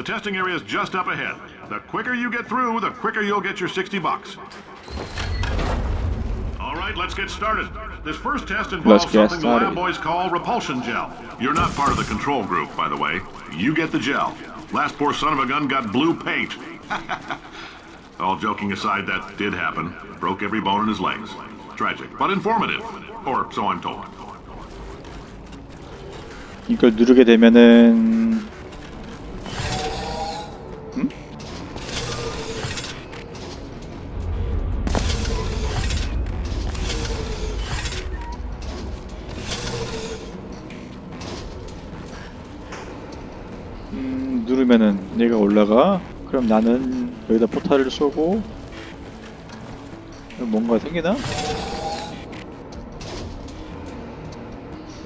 The testing area is just up ahead. The quicker you get through, the quicker you'll get your 60 bucks. All right, let's get started. This first test involves Let's get something the lab started. boys call repulsion gel. You're not part of the control group, by the way. You get the gel. Last poor son of a gun got blue paint. All joking aside, that did happen. Broke every bone in his legs. Tragic, but informative. Or so I'm told. 이걸 누르게 되면은 그럼 나는 여기다 포탈을 쏘고 뭔가 생기나?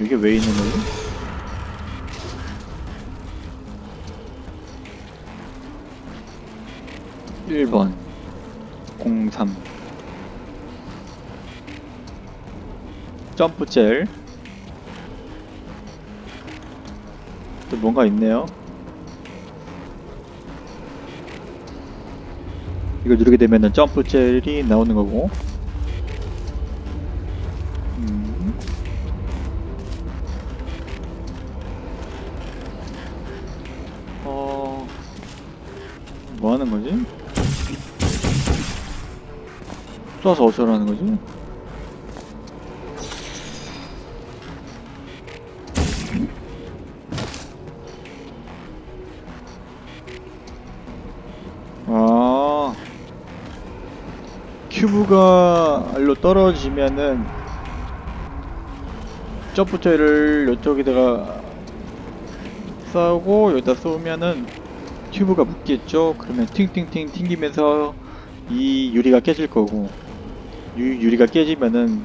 이게 왜 있는 거지? 1번 03 점프 젤 또 뭔가 있네요 이걸 누르게 되면은 점프 젤이 나오는 거고 음. 어... 뭐 하는 거지? 쏴서 어쩌라는 거지? 떨어지면은 점프테를 이쪽에다가 쏘고 여기다 쏘면은 튜브가 묶겠죠. 그러면 팅팅팅 튕기면서 이 유리가 깨질 거고 유, 유리가 깨지면은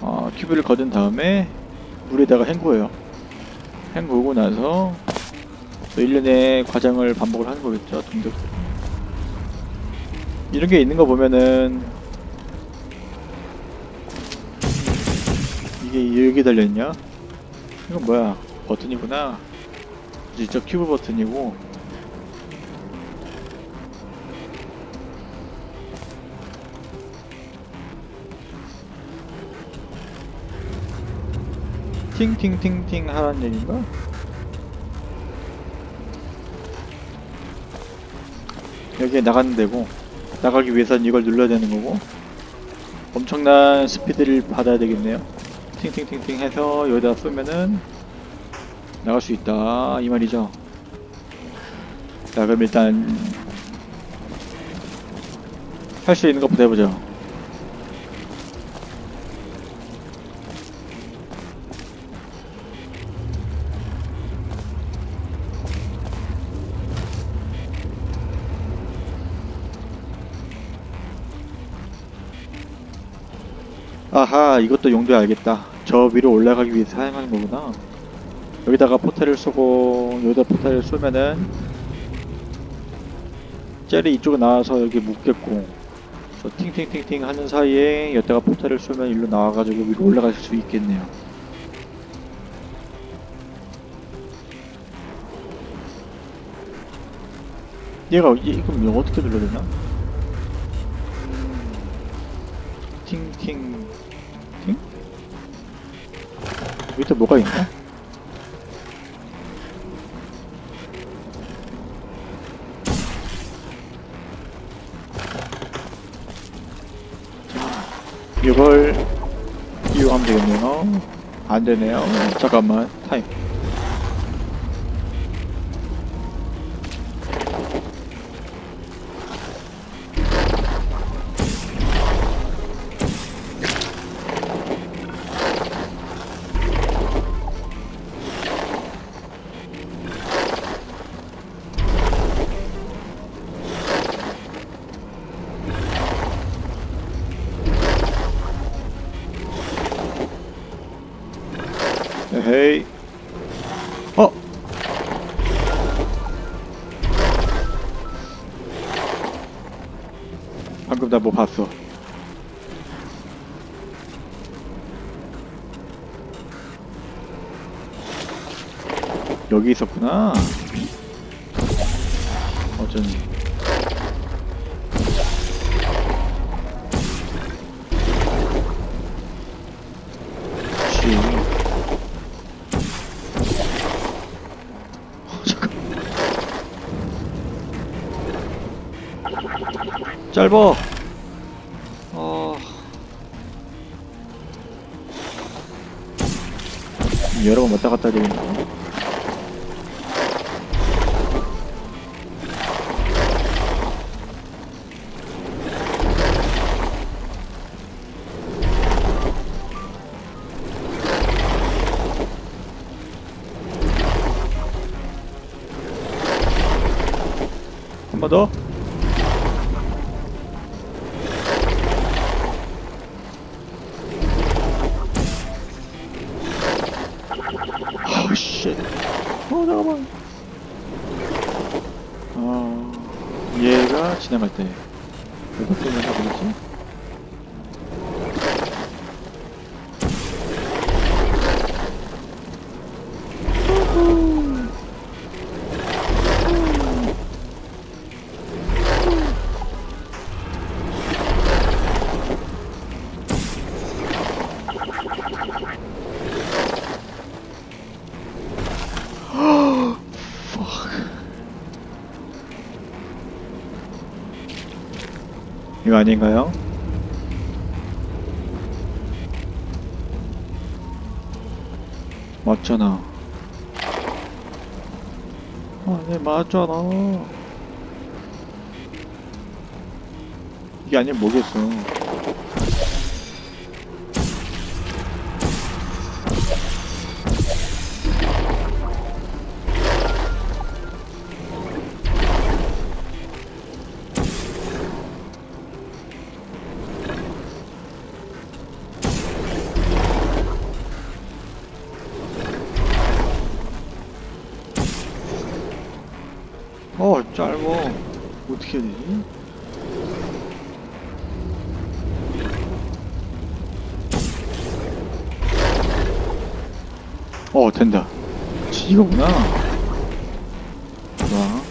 어, 튜브를 거둔 다음에 물에다가 헹구어요. 헹구고 나서 또 일련의 과정을 반복을 하는 거겠죠 동작 이런 게 있는 거 보면은 이게 여기 달려있냐? 이건 뭐야? 버튼이구나. 이쪽 큐브 버튼이고. 팅팅팅팅 하라는 얘기인가? 여기에 나가는 데고 나가기 위해서는 이걸 눌러야 되는 거고. 엄청난 스피드를 받아야 되겠네요 팅팅팅팅 해서 여기다 쏘면은 나갈 수 있다. 이 말이죠. 자 그럼 일단 할 수 있는 것부터 해보죠. 아하 이것도 용도 알겠다 저 위로 올라가기 위해서 사용하는 거구나 여기다가 포탈을 쏘고 여기다 포탈을 쏘면은 젤이 이쪽으로 나와서 여기 묶겠고 저 팅팅팅팅 하는 사이에 여기다가 포탈을 쏘면 일로 나와가지고 위로 올라갈 수 있겠네요 얘가 얘 이거 어떻게 눌러야 되나? 팅팅 팅? 밑에 뭐가 있나? 이걸 이용하면 되겠네요. 안 되네요. 잠깐만, 타임. 헤이. 어? 방금 나 뭐 봤어. 여기 있었구나. 어쩐지. 짧어. 어. 여러 번 왔다 갔다 되겠네. 한번 더. 이거 아닌가요? 맞잖아. 아, 네, 맞잖아. 이게 아니면 뭐겠어. 어, 어, 된다. 이거구나. 좋아.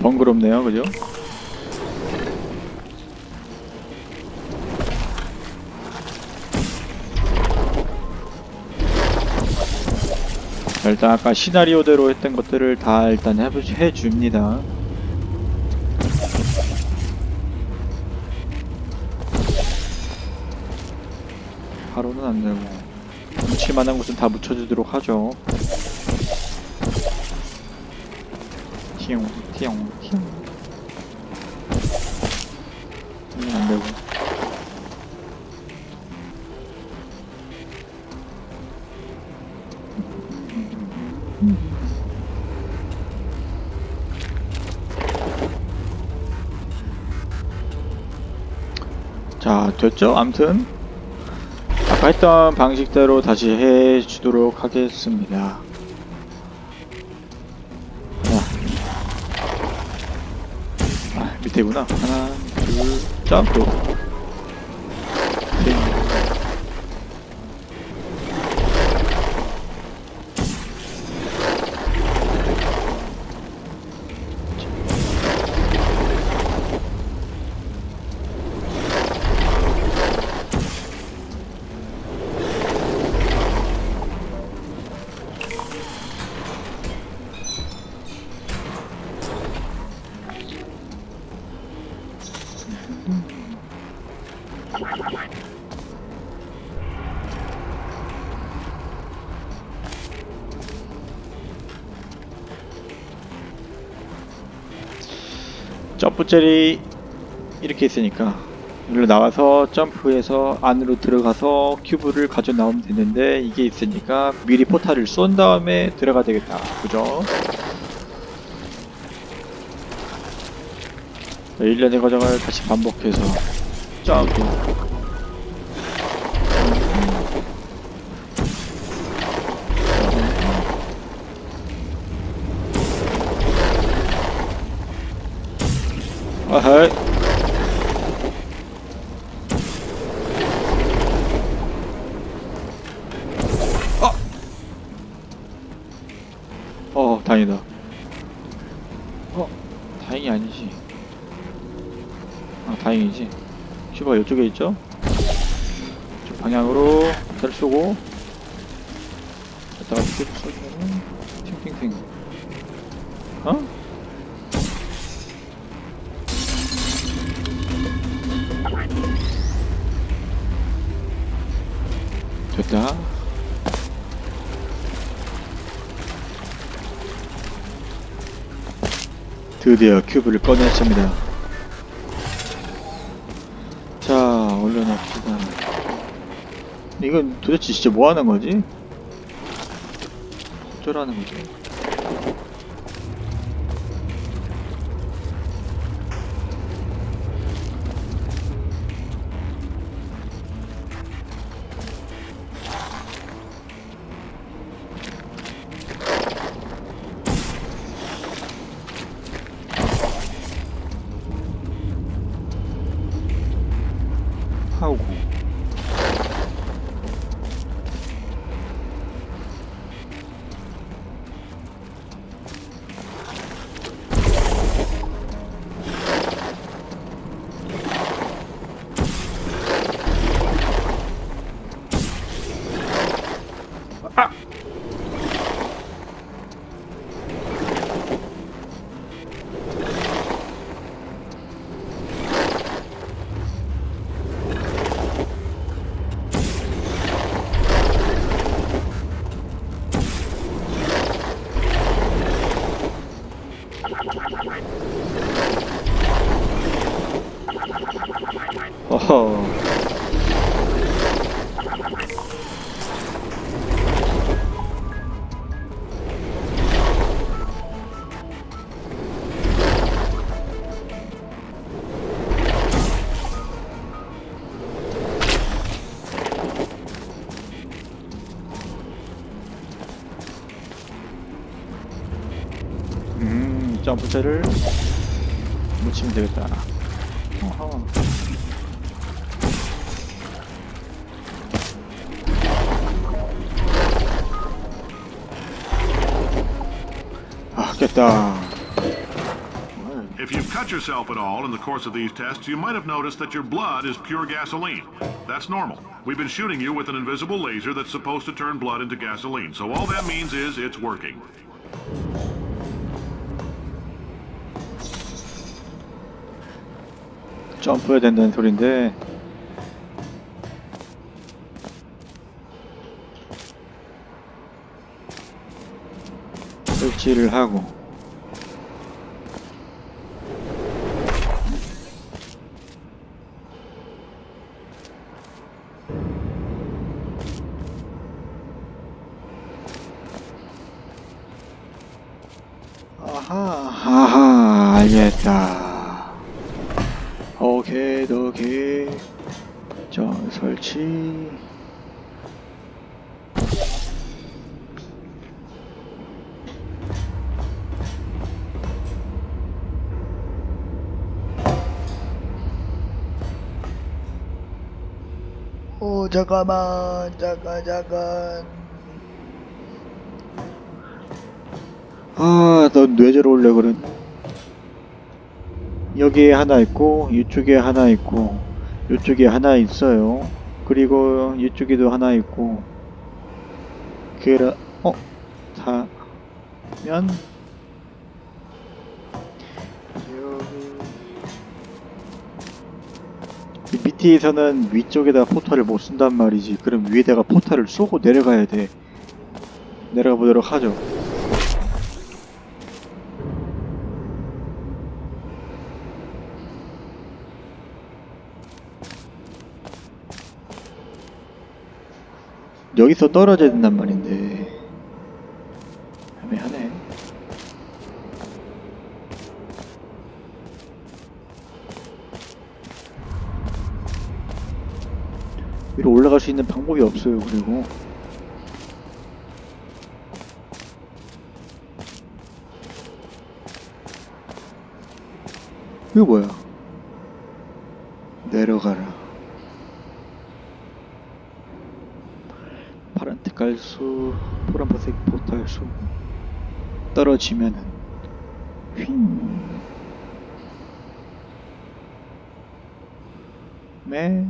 번거롭네요, 그죠? 자, 일단 아까 시나리오대로 했던 것들을 다 일단 해줍니다. 바로는 안 되고 묻힐 만한 곳은 다 묻혀주도록 하죠. 티용, 티용, 티용. 이건 안 되고. 자, 됐죠? 암튼 했던 방식대로 다시 해주도록 하겠습니다. 자, 아, 밑에구나. 하나, 둘, 점프. 6부짜리 이렇게 있으니까 여기로 나와서 점프해서 안으로 들어가서 큐브를 가져 나오면 되는데 이게 있으니까 미리 포탈을 쏜 다음에 들어가 되겠다 그죠? 1년의 과정을 다시 반복해서 점프 아하이 아! 어 다행이다 어 다행이 아니지. 아, 다행이지. 큐브가 이쪽에 있죠? 이쪽 방향으로 잘 쏘고, 갔다가 계속 쏘면은, 팅팅팅. 어? 됐다. 드디어 큐브를 꺼냈습니다. 자, 올려놓읍시다. 이건 도대체 진짜 뭐 하는 거지? 어쩌라는 거지? 하고 점프대를 묻히면 되겠다 어허. 아 깼다 If you've cut yourself at all in the course of these tests, you might have noticed that your blood is pure gasoline. That's normal. We've been shooting you with an invisible laser that's supposed to turn blood into gasoline, so all that means is it's working. 점프해야 된다는 소린데. 설치를 하고. 아하 아하 알겠다 오케이 오케이 자 설치. 오 잠깐만 잠깐 잠깐. 아넌 뇌절 올래 그래 여기에 하나 있고 이쪽에 하나 있고 이쪽에 하나 있어요. 그리고 이쪽에도 하나 있고. 그라 어? 사면? 밑에서는 위쪽에다 포탈을 못 쓴단 말이지. 그럼 위에다가 포탈을 쏘고 내려가야 돼. 내려가 보도록 하죠 여기서 떨어져야 된단 말인데. 애매하네. 위로 올라갈 수 있는 방법이 없어요 그리고. 이거 뭐야? 내려가라 파란 색깔수, 파란색 포탈수 떨어지면은 휘. 네.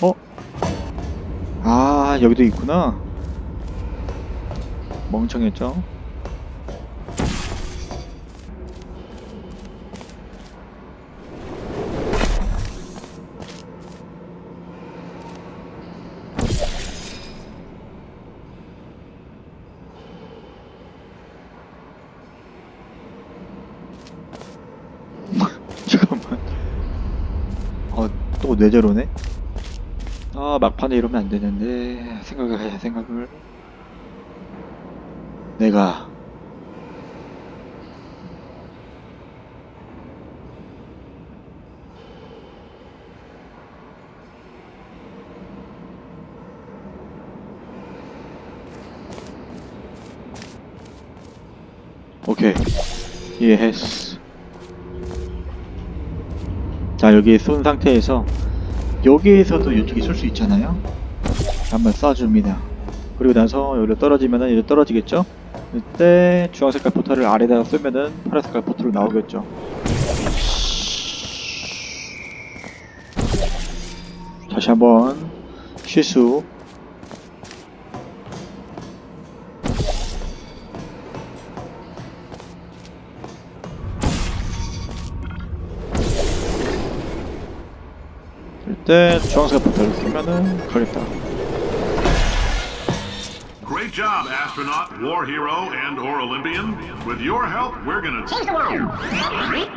어? 아, 여기도 있구나. 멍청했죠? 잠깐만. 어, 또 뇌제로네? 아, 막판에 이러면 안 되는데. 생각을 해, 생각을. 내가. 오케이. 이해했어. 자, 여기 쏜 상태에서 여기에서도 이쪽이 쏠수 있잖아요. 한번 쏴줍니다. 그리고 나서 여기로 떨어지면은 여기 떨어지겠죠? 이때 주황색깔 포털을 아래다가 쏘면은 파란색깔 포털로 나오겠죠. 다시 한번 실수. 이때 주황색 포털을 쏘면은 가겠다. Job, astronaut, war hero, and or Olympian. With your help, we're gonna... Change the world.